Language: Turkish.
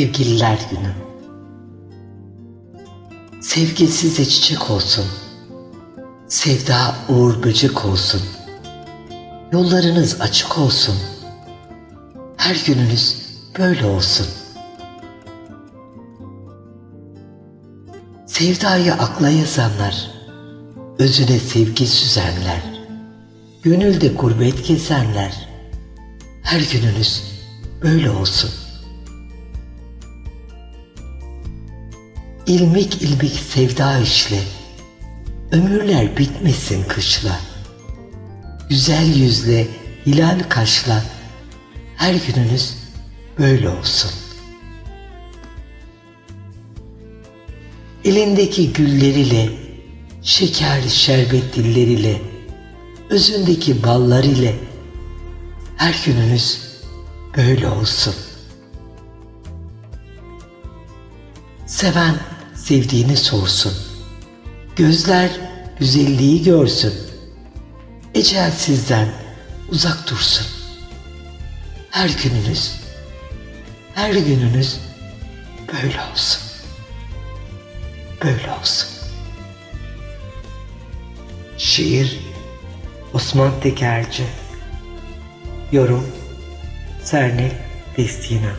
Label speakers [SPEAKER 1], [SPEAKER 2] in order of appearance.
[SPEAKER 1] Sevgililer günü. Sevgi size çiçek olsun. Sevda uğur böcek olsun. Yollarınız açık olsun. Her gününüz böyle olsun. Sevdayı akla yazanlar, özüne sevgi süzenler, gönülde gurbet gezenler, her gününüz böyle olsun. İlmik ilmik sevda işle, ömürler bitmesin kışla. Güzel yüzle, hilal kaşla, her gününüz böyle olsun. Elindeki gülleriyle, şeker şerbet dilleriyle, özündeki ballar ile, her gününüz böyle olsun. Seven sevdiğini sorsun. Gözler güzelliği görsün. Ecel sizden uzak dursun. Her gününüz, her gününüz böyle olsun. Böyle olsun. Şiir Osman Tekerci Yorum Serne Destina